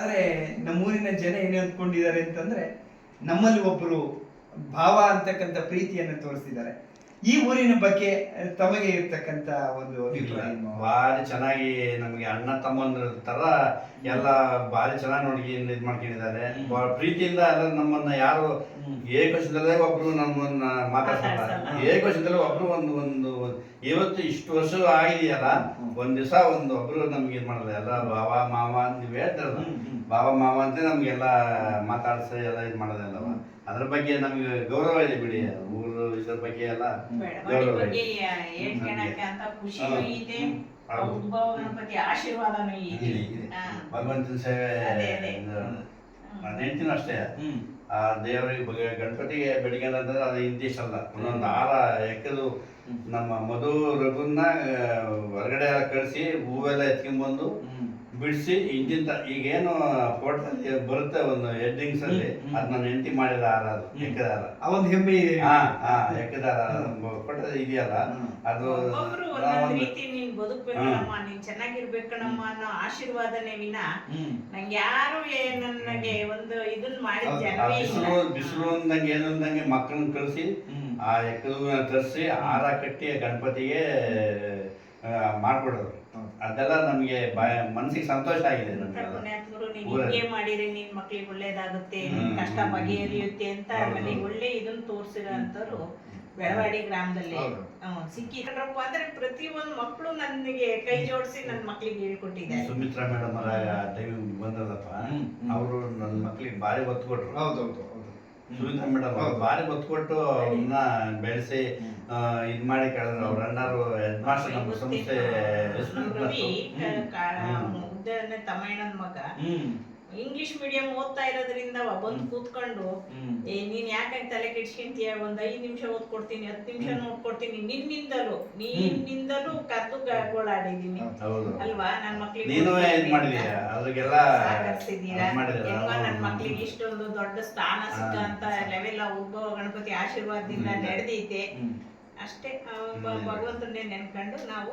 ಆದ್ರೆ ನಮ್ಮೂರಿನ ಜನ ಏನು ಅಂದ್ಕೊಂಡಿದ್ದಾರೆ ಅಂತಂದ್ರೆ ನಮ್ಮಲ್ಲಿ ಒಬ್ಬರು ಭಾವ ಅಂತಕ್ಕಂಥ ಪ್ರೀತಿಯನ್ನು ತೋರಿಸಿದ್ದಾರೆ. ಈ ಊರಿನ ಬಗ್ಗೆ ತಮಗೆ ಇರ್ತಕ್ಕಂತ ಒಂದು? ಭಾರಿ ಚೆನ್ನಾಗಿ ನಮಗೆ ಅಣ್ಣ ತಮ್ಮಂದ್ರ ತರ ಎಲ್ಲ ಭಾರಿ ಚೆನ್ನಾಗಿ ನೋಡಿ ಇದ್ ಮಾಡ್ಕೊಂಡಿದ್ದಾರೆ. ಬಹಳ ಪ್ರೀತಿಯಿಂದ ಎಲ್ಲ ನಮ್ಮನ್ನ ಯಾರು ಏಕ ಏಕವಚನದಲ್ಲೇ ಒಬ್ರು ನಮ್ಮನ್ನ ಮಾತಾಡ್ತಾರೆ ಏಕ ಏಕವಚನದಲ್ಲೇ ಒಬ್ರು ಒಂದು ಒಂದು ಇವತ್ತು ಇಷ್ಟು ವರ್ಷ ಆಗಿದೆಯಲ್ಲ. ಒಂದ್ ದಿವಸ ಒಂದು ಒಬ್ರು ನಮ್ಗೆ ಇದ್ ಮಾಡಲ್ಲ. ಎಲ್ಲ ಬಾವ ಮಾವ ಅಂತ ನೀವ್ ಹೇಳ್ತಾರಲ್ಲ. ಬಾವ ಮಾವ ಅಂತ ನಮ್ಗೆಲ್ಲ ಮಾತಾಡ್ಸ ಎಲ್ಲ ಇದ್ ಮಾಡೋದಲ್ಲವ ಅದ್ರ ಬಗ್ಗೆ ನಮ್ಗೆ ಗೌರವ ಇದೆ ಬಿಡಿ. ಊರು ಇದ್ರ ಬಗ್ಗೆ ಎಲ್ಲ ಬೆಳವಣಿಗೆ ಬಗ್ಗೆ ಇದೆ ಹೇಳ್ಕೊಳಕ್ಕೆ ಅಂತ ಖುಷಿನೂ ಹಾ. ಇದೆ ಹೌದು. ಉದ್ಭವ ಗಣಪತಿ ಆಶೀರ್ವಾದನೂ ಇದೆ ಇದೆ, ಇದೆ. ಹಾ. ಭಗವಂತನ ಸೇವೆ ಅದೇ, ಅಷ್ಟೇ ಹ್ಮ್. ಆ ದೇವರಿಗೆ ಬಗ್ಗೆ ಗಣಪತಿಗೆ ಬೆಳಿಗ್ಗೆ ಅಂತಂದ್ರೆ ಅದು ಇಂತಿಷ್ಟ ಅಲ್ಲ ಒಂದೊಂದು ಹಾರ ಎಕ್ಕದು ನಮ್ಮ ಮಧು ರಘುನ ಆ, ಹೊರಗಡೆ ಕಳಿಸಿ ಹೂವೆಲ್ಲ ಎತ್ಕೊಂಡ್ಬಂದು ಹ್ಮ್. ಬಿಡಿಸಿ ಇಂಜಿನ್ ಈಗೇನು ಫೋಟೋದಲ್ಲಿ ಬರುತ್ತೆ ಒಂದು ಹೆಡ್ಡಿಂಗ್ಸ್ ಅಲ್ಲಿ ಹ್ಮ್, ಹ್ಮ್. ಅದು ನನ್ನ ಹೆಂಡತಿ ಮಾಡಿದ ಹಾರ ಅದು ಹ್ಮ್. ಎಕ್ಕದ ಆ ಒಂದು ಹೆಮ್ಮೆ ಇದೆ ಹಾ ಹಾ ಎಕ್ಕದಾರ ಫೋಟೋ ಇದೆಯಲ್ಲ ಹ್ಮ್. ಅದು ಒಬ್ಬೊಬ್ರು ಒಂದೊಂದ್ ಒಂದು- ರೀತಿ ನೀನ್ ಬದುಕ್ಬೇಕಣಮ್ಮ ನೀನ್ ಚೆನ್ನಾಗಿರ್ಬೇಕಣಮ್ಮ ಅನ್ನೋ ಆಶೀರ್ವಾದನೆ ವಿನ ಹ್ಮ್. ನಂಗೆ ಯಾರು ಏ- ನನಗೆ ಒಂದು ಇದನ್ ಮಾಡಿದ ಹೌದು. ಆ ಜನವೇ ಇಲ್ಲ ಬಿಸಿಲು ಬಿಸಿಲು ಅಂದಂಗೆ ಏನು ಅಂದಂಗೆ ಮಕ್ಕಳನ್ನ ಕಳಿಸಿ ಹ್ಮ್. ಆ ಎಕ್ಕದ ತರಿಸಿ ಹಾರ ಕಟ್ಟಿ ಗಣಪತಿಗೆ ಹೌದು. ಅದೆಲ್ಲ ನಮಗೆ ಮನಸ್ಸಿಗೆ ಸಂತೋಷ ಆಗಿದೆ ನಮಗೆ. ಮಾಡಿದ್ರೆ ನಿನ್ ಮಕ್ಳಿಗೆ ಒಳ್ಳೇದಾಗುತ್ತೆ ಕಷ್ಟ ಬಗೆಹರಿಯುತ್ತೆ ಅಂತ ಆಮೇಲೆ ಒಳ್ಳೆ ಇದನ್ನ ತೋರಿಸಿರೋ ಅಂತವ್ರು ಬೆಳವಾಡಿ ಗ್ರಾಮದಲ್ಲಿ. ಸಿಕ್ಕಿದ್ರಪ್ಪ ಅಂದ್ರೆ ಪ್ರತಿಯೊಂದು ಮಕ್ಕಳು ನನಗೆ ಕೈ ಜೋಡಿಸಿ ನನ್ನ ಮಕ್ಳಿಗೆ ಹೇಳ್ಕೊಟ್ಟಿದ್ದಾರೆ ಸುಮಿತ್ರಾ ಮೇಡಮ್ ಅವರ ಟೈಮ್ ಹ್ಮ್. ಅವರು ನನ್ನ ಮಕ್ಕಳಿಗೆ ಭಾರಿ ಒತ್ತು ಕೊಟ್ರು ಹೌದೌದು ಹೌದು. ಸುಮಿತ್ರಾ ಮೇಡಮ್. ಭಾರಿ ಒತ್ತು ಕೊಟ್ಟು ಅವ್ರನ್ನ ಬೆಳೆಸಿ ಇದು ಇದ್ ಮಾಡಿ ಕಳೆದ್ರು ಅವ್ರ ಅಣ್ಣರು ಹೆಡ್ ಮಾಸ್ಟರ್ ನಮ್ಮ ಸಂಸ್ಥೆ ರವಿ ಹ್ಮ್. ತಮ್ಮಣ್ಣನ ಮಗ ಹ್ಮ್. ಇಂಗ್ಲಿಷ್ ಮೀಡಿಯಂ ಓದ್ತಾ ಇರೋದ್ರಿಂದ ಬಂದು ಕೂತ್ಕೊಂಡು. ಏ ನೀನ್ ಯಾಕೆ ತಲೆ ಕೆಡ್ಸ್ಕೊಂತೀಯ? ಒಂದ್ ಐದ್ ನಿಮಿಷ ಓದ್ಕೊಡ್ತೀನಿ ಹತ್ತು ನಿಮಿಷ. ನೋಡ್ಕೊಡ್ತೀನಿ. ನಿನ್ನಿಂದಲೂ ನಿನ್ನಿಂದಲೂ ಕರ್ದು ಗೋಳಾಡಿದೀನಿ ಅಲ್ವಾ? ನನ್ ಮಕ್ಳಿಗೆ ನೀನು ಮಕ್ಳಿಗೆ ಇಷ್ಟೊಂದು ದೊಡ್ಡ ಸ್ಥಾನ ಸಿಕ್ಕ ಅಂತ. ಲೆವೆಲ್ ಉದ್ಭವ ಗಣಪತಿ ಆಶೀರ್ವಾದದಿಂದ. ನಡೆದೈತೆ. ಅಷ್ಟೇ ಭಗವಂತನೇ ನೆನ್ಕೊಂಡು ನಾವು